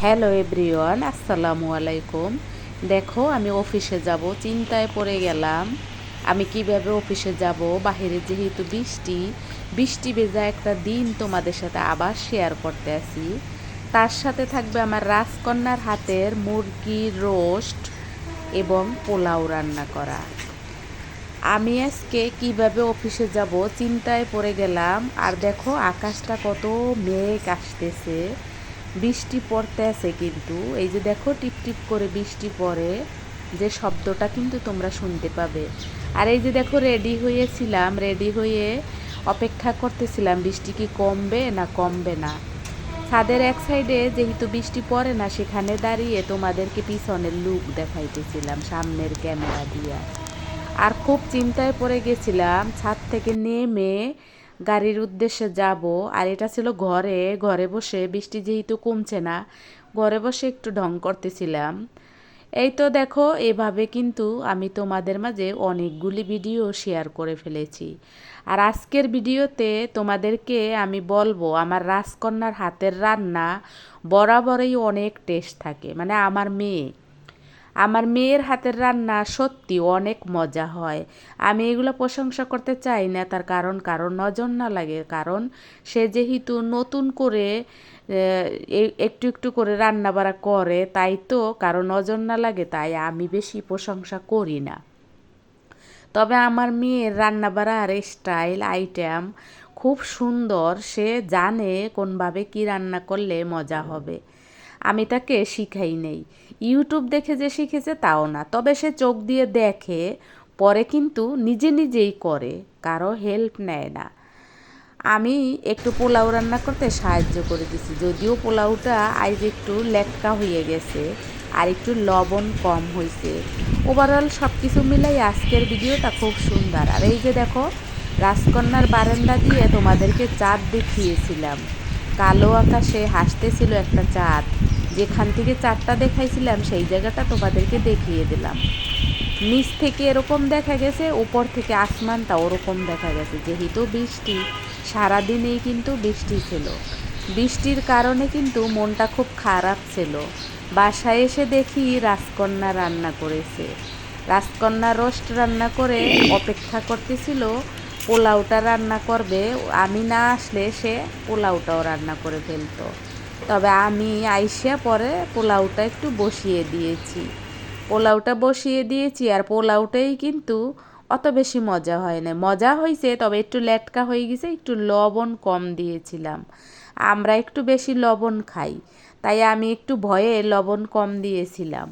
Hello everyone, আসসালামু আলাইকুম। দেখো, আমি অফিসে যাব, চিন্তায় পড়ে গেলাম। আমি কীভাবে অফিসে যাব? বাহিরে যেহেতু বৃষ্টি বৃষ্টি ভেজা একটা দিন তোমাদের সাথে আবার শেয়ার করতে আসি তার সাথে থাকবে আমার রাজকন্যার হাতের মুরগির রোস্ট এবং পোলাও রান্না করা। আমি আজকে কীভাবে অফিসে যাব? চিন্তায় পড়ে গেলাম। আর দেখো, আকাশটা কত মেঘ আসতেছে। বৃষ্টি পড়তে আছে কিন্তু। এই যে দেখো টিপ টিপ করে বৃষ্টি পড়ে, যে শব্দটা কিন্তু তোমরা শুনতে পাবে। আর এই যে দেখো রেডি হয়েছিলাম রেডি হয়ে অপেক্ষা করতেছিলাম বৃষ্টি কি কমবে না কমবে না। ছাদের এক সাইডে যেহেতু বৃষ্টি পড়ে না, সেখানে দাঁড়িয়ে তোমাদেরকে পিছনের লুক দেখাইতেছিলাম, সামনের ক্যামেরা দিয়া। আর খুব চিন্তায় পড়ে গেছিলাম, ছাদ থেকে নেমে গাড়ির উদ্দেশ্যে যাব, আর এটা ছিল ঘরে ঘরে বসে বৃষ্টি যেহেতু কমছে না, ঘরে বসে একটু ঢং করতেছিলাম। এই তো দেখো, এভাবে কিন্তু আমি তোমাদের মাঝে অনেকগুলি ভিডিও শেয়ার করে ফেলেছি। আর আজকের ভিডিওতে তোমাদেরকে আমি বলব, আমার রাজকন্যার হাতের রান্না বরাবরই অনেক টেস্ট থাকে মানে আমার মেয়ে। আমার মেয়ের হাতের রান্না সত্যি অনেক মজা হয়। আমি এগুলো প্রশংসা করতে চাই না, তার কারণ কারণ নজর না লাগে। কারণ সে যেহেতু নতুন করে একটু একটু করে রান্না বাড়া করে, তাই তো কারও নজর না লাগে, তাই আমি বেশি প্রশংসা করি না। তবে আমার মেয়ের রান্না বাড়ার স্টাইল, আইটেম খুব সুন্দর। সে জানে কোনভাবে কি রান্না করলে মজা হবে। আমি তাকে শিখাই নেই। ইউটিউব দেখে যে শিখেছে তাও না। তবে সে চোখ দিয়ে দেখে, পরে কিন্তু নিজে নিজেই করে, কারও হেল্প নেয় না। আমি একটু পোলাও রান্না করতে সাহায্য করে দিছি। যদিও পোলাওটা আজ একটু লেটকা হয়ে গেছে আর একটু লবণ কম হয়েছে ওভারঅল সব কিছু মিলাই আজকের ভিডিওটা খুব সুন্দর। আর এই যে দেখো, রাজকন্যার বারান্দা দিয়ে তোমাদেরকে চাঁদ দেখিয়েছিলাম। কালো আকাশে হাসতেছিল একটা চাঁদ। যেখান থেকে চাঁদটা দেখাইছিলাম, সেই জায়গাটা তোমাদেরকে দেখিয়ে দিলাম। নিচ থেকে এরকম দেখা গেছে, উপর থেকে আসমানটা ওরকম দেখা গেছে। যেহেতু বৃষ্টি, সারাদিনেই কিন্তু বৃষ্টি ছিল। বৃষ্টির কারণে কিন্তু মনটা খুব খারাপ ছিল। বাসায় এসে দেখি রাজকন্যা রান্না করেছে। রাজকন্যা রোস্ট রান্না করে অপেক্ষা করতেছিল পোলাওটা রান্না করবে, আমি না আসলে সে পোলাওটাও রান্না করে ফেলতো। তবে আমি আইসিয়া পরে পোলাওটা একটু বসিয়ে দিয়েছি। পোলাওটা বসিয়ে দিয়েছি আর পোলাওটাই কিন্তু অত বেশি মজা হয় না। মজা হয়েছে তবে একটু লেটকা হয়ে গেছে, একটু লবণ কম দিয়েছিলাম। আমরা একটু বেশি লবণ খাই, তাই আমি একটু ভয়ে লবণ কম দিয়েছিলাম।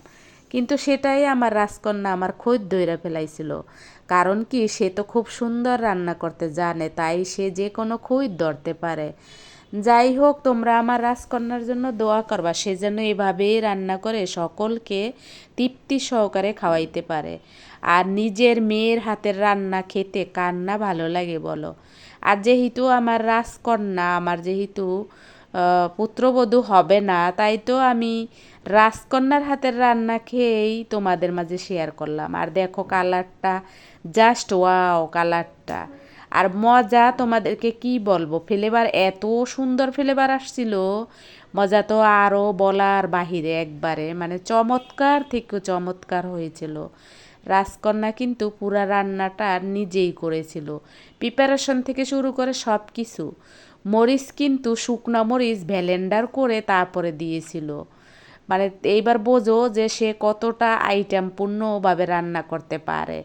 কিন্তু সেটাই আমার রাজকন্যা আমার খোঁজ দইরা ফেলাইছিল। কারণ কি, সে তো খুব সুন্দর রান্না করতে জানে, তাই সে যে কোনো খোঁজ ধরতে পারে। যাই হোক, তোমরা আমার রাজকন্যার জন্য দোয়া করবা, সে যেন এভাবেই রান্না করে সকলকে তৃপ্তি সহকারে খাওয়াইতে পারে। আর নিজের মেয়ের হাতের রান্না খেতে কার না ভালো লাগে বলো। আর যেহেতু আমার রাজকন্যা, আমার যেহেতু পুত্রবধূ হবে না, তাই তো আমি রাজকন্যার হাতের রান্না খেয়েই তোমাদের মাঝে শেয়ার করলাম। আর দেখো কালারটা জাস্ট ওয়াও কালারটা আর মজা তোমাদেরকে কি বলব? ফ্লেভার এত সুন্দর ফ্লেভার আসছিল। মজা তো আরও বলার বাহিরে একবারে। মানে চমৎকার থেকে চমৎকার হয়েছিল। রাজকন্যা কিন্তু পুরা রান্নাটা নিজেই করেছিল। প্রিপারেশন থেকে শুরু করে সব কিছু মরিচ কিন্তু শুকনো মরিচ ভ্যালেন্ডার করে তারপরে দিয়েছিল। মানে এইবার বোঝো যে সে কতটা আইটেম পূর্ণভাবে রান্না করতে পারে।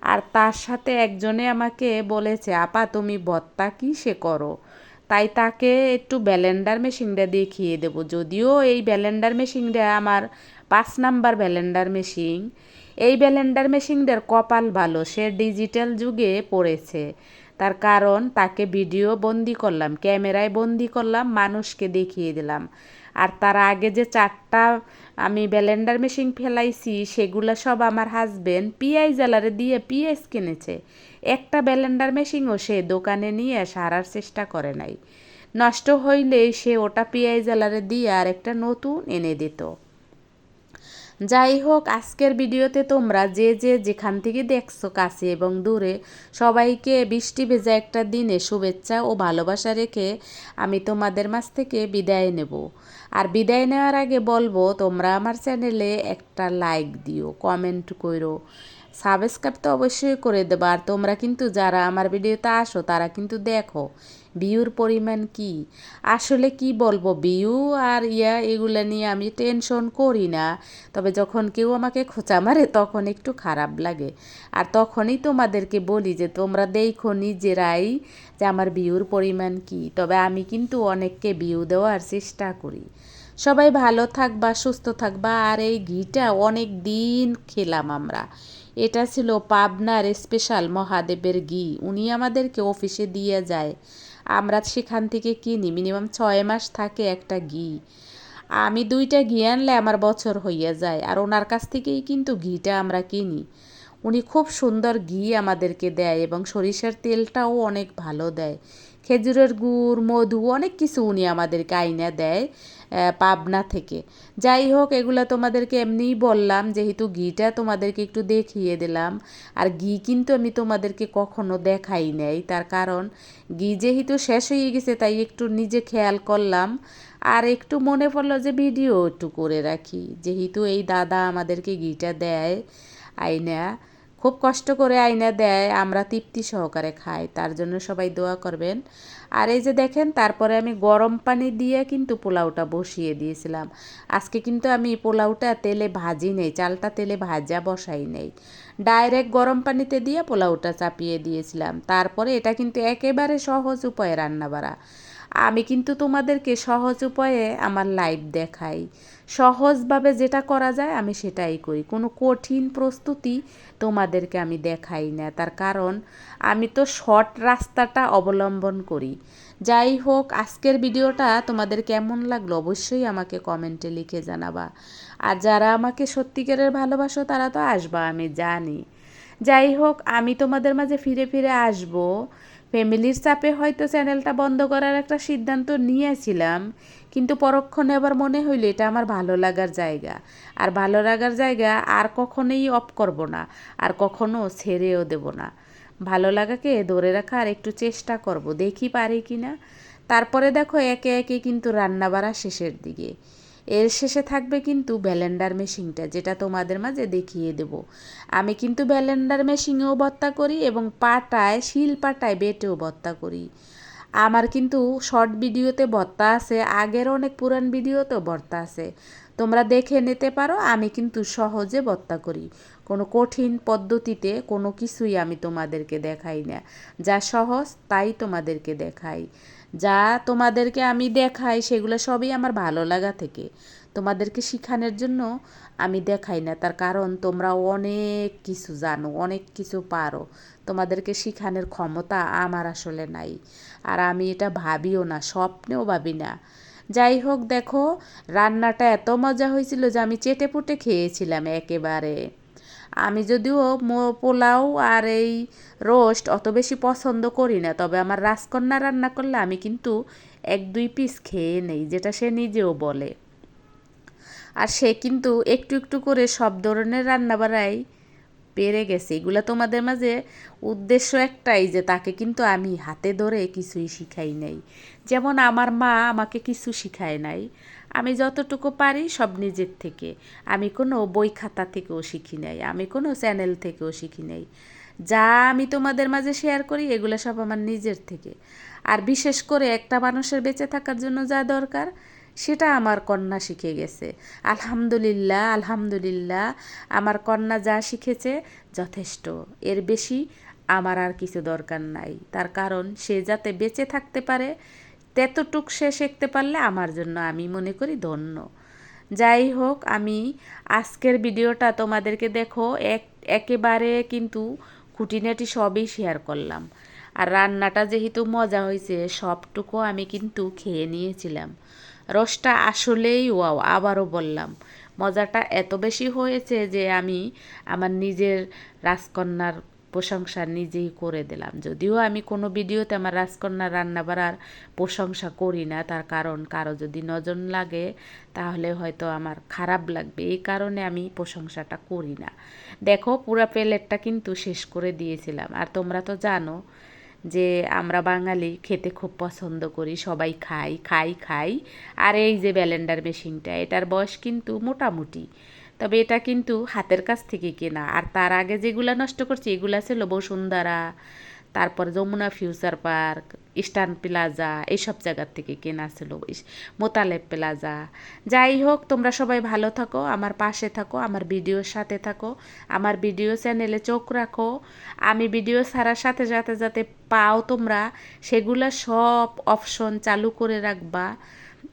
আর তার সাথে একজনে আমাকে বলেছে, আপা, তুমি ভত্তা কি সে করো? তাই তাকে একটু ব্যালেন্ডার মেশিনটা দেখিয়ে দেবো। যদিও এই ব্যালেন্ডার মেশিনটা আমার পাঁচ নাম্বার ব্যালেন্ডার মেশিন। এই ব্যালেন্ডার মেশিনটার কপাল ভালো, সে ডিজিটাল যুগে পড়েছে। তার কারণ, তাকে ভিডিও বন্দি করলাম, ক্যামেরায় বন্দি করলাম, মানুষকে দেখিয়ে দিলাম। আর তার আগে যে চারটা আমি ব্যালেন্ডার মেশিন ফেলাইছি, সেগুলো সব আমার হাজবেন্ড পিআই জ্বালারে দিয়ে পিএস কিনেছে। একটা ব্যালেন্ডার মেশিনও সে দোকানে নিয়ে সারার চেষ্টা করে নাই। নষ্ট হইলে সে ওটা পিআই জ্বালারে দিয়ে আর একটা নতুন এনে দিত। যাই হোক আজকের ভিডিওতে তোমরা যে যে যেখান থেকে দেখছ কাছে এবং দূরে, সবাইকে বৃষ্টি ভেজা একটা দিনে শুভেচ্ছা ও ভালোবাসা রেখে আমি তোমাদের মাছ থেকে বিদায় নেব। আর বিদায় নেওয়ার আগে বলব, তোমরা আমার চ্যানেলে একটা লাইক দিও, কমেন্ট করো সাবস্ক্রাইব তো অবশ্যই করে দেবো। আর তোমরা কিন্তু যারা আমার ভিডিওতে আসো, তারা কিন্তু দেখো, বিউর পরিমাণ কি? আসলে কি বলব, বিউ আর ইয়া এগুলা নিয়ে আমি টেনশন করি না। তবে যখন কেউ আমাকে খোঁচা মারে, তখন একটু খারাপ লাগে। আর তখনই তোমাদেরকে বলি যে, তোমরা দেখো নিজেরাই যে আমার বিউর পরিমাণ কি। তবে আমি কিন্তু অনেককে বিউ দেওয়ার চেষ্টা করি। সবাই ভালো থাকবা, সুস্থ থাকবা। আর এই ঘিটা অনেক দিন খেলাম আমরা। এটা ছিল পাবনার স্পেশাল মহাদেবের ঘি। উনি আমাদেরকে অফিসে দিয়ে যায়। আমরা সেখান থেকে কিনি, মিনিমাম ছয় মাস থাকে একটা ঘি। আমি দুইটা ঘি আনলে আমার বছর হইয়া যায়। আর ওনার কাছ থেকেই কিন্তু ঘিটা আমরা কিনি। উনি খুব সুন্দর ঘি আমাদেরকে দেয় এবং সরিষার তেলটাও অনেক ভালো দেয়। খেজুরের গুড়, মধু অনেক কিছু উনি আমাদেরকে আইনা দেয় পাবনা থেকে। যাই হোক, এগুলো তোমাদেরকে এমনিই বললাম, যেহেতু ঘিটা তোমাদেরকে একটু দেখিয়ে দিলাম। আর ঘি কিন্তু আমি তোমাদেরকে কখনো দেখাই নাই। তার কারণ, ঘি যেহেতু শেষ হয়ে গেছে, তাই একটু নিজে খেয়াল করলাম। আর একটু মনে পড়ল যে ভিডিও একটু করে রাখি। যেহেতু এই দাদা আমাদেরকে ঘিটা দেয় আইনা খুব কষ্ট করে আয়না দেয়, আমরা তৃপ্তি সহকারে খাই, তার জন্য সবাই দোয়া করবেন। আর এই যে দেখেন, তারপরে আমি গরম পানি দিয়ে কিন্তু পোলাওটা বসিয়ে দিয়েছিলাম। আজকে কিন্তু আমি পোলাওটা তেলে ভাজি নেই, চালটা তেলে ভাজা বসাই নেই। ডাইরেক্ট গরম পানিতে দিয়ে পোলাওটা চাপিয়ে দিয়েছিলাম। তারপরে এটা কিন্তু একেবারে সহজ উপায়ে রান্না বাড়া আমি কিন্তু তোমাদেরকে সহজ উপায়ে আমার লাইভ দেখাই। সহজভাবে যেটা করা যায় আমি সেটাই করি। কোনো কঠিন প্রস্তুতি তোমাদেরকে আমি দেখাই না। তার কারণ, আমি তো শর্ট রাস্তাটা অবলম্বন করি। যাই হোক, আজকের ভিডিওটা তোমাদের কেমন লাগল অবশ্যই আমাকে কমেন্টে লিখে জানাবা। আর যারা আমাকে সত্যিকারের ভালোবাসো, তারা তো আসবা, আমি জানি। যাই হোক, আমি তোমাদের মাঝে ফিরে ফিরে আসব। ফ্যামিলির চাপে হয়তো চ্যানেলটা বন্ধ করার একটা সিদ্ধান্ত নিয়েছিলাম, কিন্তু পরক্ষণে আবার মনে হইল এটা আমার ভালো লাগার জায়গা। আর ভালো লাগার জায়গা আর কখনোই অফ করব না, আর কখনো ছেড়েও দেব না। ভালো লাগাকে ধরে রাখার একটু চেষ্টা করব, দেখি পারি কি না তারপরে দেখো একে একে কিন্তু রান্না বাড়া শেষের দিকে। এর শেষে থাকবে কিন্তু ব্যালেন্ডার মেশিনটা, যেটা তোমাদের মাঝে দেখিয়ে দেব। আমি কিন্তু ব্যালেন্ডার মেশিনেও বত্তা করি এবং পাটায়, শিল পাটায় বেটেও বত্তা করি। আমার কিন্তু শর্ট ভিডিওতে বর্তা আছে, আগের অনেক পুরান ভিডিওতেও বর্তা আছে। তোমরা দেখে নিতে পারো, আমি কিন্তু সহজে ভত্তা করি। কোনো কঠিন পদ্ধতিতে কোনো কিছুই আমি তোমাদেরকে দেখাই না। যা সহজ, তাই তোমাদেরকে দেখাই। যা তোমাদেরকে আমি দেখাই, সেগুলো সবই আমার ভালো লাগা থেকে। তোমাদেরকে শিখানোর জন্য আমি দেখাই না, তার কারণ তোমরা অনেক কিছু জানো, অনেক কিছু পারো। তোমাদেরকে শিখানোর ক্ষমতা আমার আসলে নাই। আর আমি এটা ভাবিও না, স্বপ্নেও ভাবি না। যাই হোক দেখো, রান্নাটা এত মজা হয়েছিল যে আমি চেটে পুটে খেয়েছিলাম একেবারে। আমি যদিও পোলাও আর এই রোস্ট অত বেশি পছন্দ করি না, তবে আমার রাজকন্যা রান্না করলে আমি কিন্তু এক দুই পিস খেয়ে নেই, যেটা সে নিজেও বলে। আর সে কিন্তু একটু একটু করে সব ধরনের রান্না বাড়াই পেরে গেছে। এগুলো তোমাদের মাঝে উদ্দেশ্য একটাই যে তাকে কিন্তু আমি হাতে ধরে কিছুই শিখাই নাই। যেমন আমার মা আমাকে কিছু শিখায় নাই। আমি যতটুকু পারি সব নিজের থেকে। আমি কোনো বই খাতা থেকেও শিখি নাই। আমি কোনো চ্যানেল থেকেও শিখি নাই। যা আমি তোমাদের মাঝে শেয়ার করি, এগুলো সব আমার নিজের থেকে। আর বিশেষ করে একটা মানুষের বেঁচে থাকার জন্য যা দরকার সেটা আমার কন্যা শিখে গেছে। আলহামদুলিল্লাহ আলহামদুলিল্লাহ, আমার কন্যা যা শিখেছে যথেষ্ট। এর বেশি আমার আর কিছু দরকার নাই। তার কারণ সে যাতে বেঁচে থাকতে পারে, তেতটুক সে শিখতে পারলে আমার জন্য আমি মনে করি ধন্য। যাই হোক, আমি আজকের ভিডিওটা তোমাদেরকে দেখো, এক, একেবারে কিন্তু খুঁটিনাটি সবই শেয়ার করলাম। আর রান্নাটা যেহেতু মজা হয়েছে সবটুকু আমি কিন্তু খেয়ে নিয়েছিলাম। রসটা আসলেই ওয়াও, আবারও বললাম। মজাটা এত বেশি হয়েছে যে আমি আমার নিজের রাজকন্যার প্রশংসা নিজেই করে দিলাম। যদিও আমি কোনো ভিডিওতে আমার রাজকন্যা রান্না বাড়ার প্রশংসা করি না, তার কারণ কারও যদি নজর লাগে তাহলে হয়তো আমার খারাপ লাগবে, এই কারণে আমি প্রশংসাটা করি না। দেখো পুরা প্লেটটা কিন্তু শেষ করে দিয়েছিলাম। আর তোমরা তো জানো যে আমরা বাঙালি খেতে খুব পছন্দ করি, সবাই খাই খাই খাই। আর এই যে ব্যালেন্ডার মেশিনটা, এটার বয়স কিন্তু মোটামুটি। তবে এটা কিন্তু হাতের কাছ থেকে কেনা। আর তার আগে যেগুলো নষ্ট করছি, এগুলো ছিল বসুন্ধরা তারপর Jamuna future park, eastern plaza, এইসব জায়গার থেকে কেনা ছিল মোতালেব প্লাজা। যাই হোক, তোমরা সবাই ভালো থাকো, আমার পাশে থাকো, আমার ভিডিওর সাথে থাকো, আমার ভিডিও চ্যানেলে চোখ রাখো। আমি ভিডিও ছাড়ার সাথে সাথে যাতে পাও তোমরা, সেগুলা সব অপশন চালু করে রাখবা।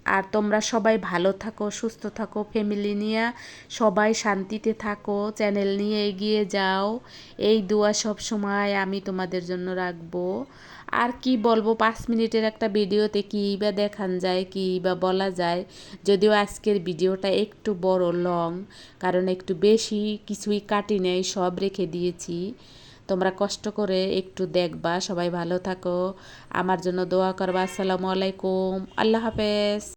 আর তোমরা সবাই ভালো থাকো, সুস্থ থাকো ফ্যামিলি নিয়ে সবাই শান্তিতে থাকো চ্যানেল নিয়ে এগিয়ে যাও। এই দোয়া সব সময় আমি তোমাদের জন্য রাখব। আর কি বলব, পাঁচ মিনিটের একটা ভিডিওতে কী বা দেখান যায়, কী বা বলা যায়, যদিও আজকের ভিডিওটা একটু বড় লং, কারণ একটু বেশি কিছুই কাটি নেই, সব রেখে দিয়েছি। তোমরা কষ্ট করে একটু দেখবা। সবাই ভালো থাকো। আমার জন্য দোয়া করবা। আসসালামু আলাইকুম। আল্লাহ হাফেজ।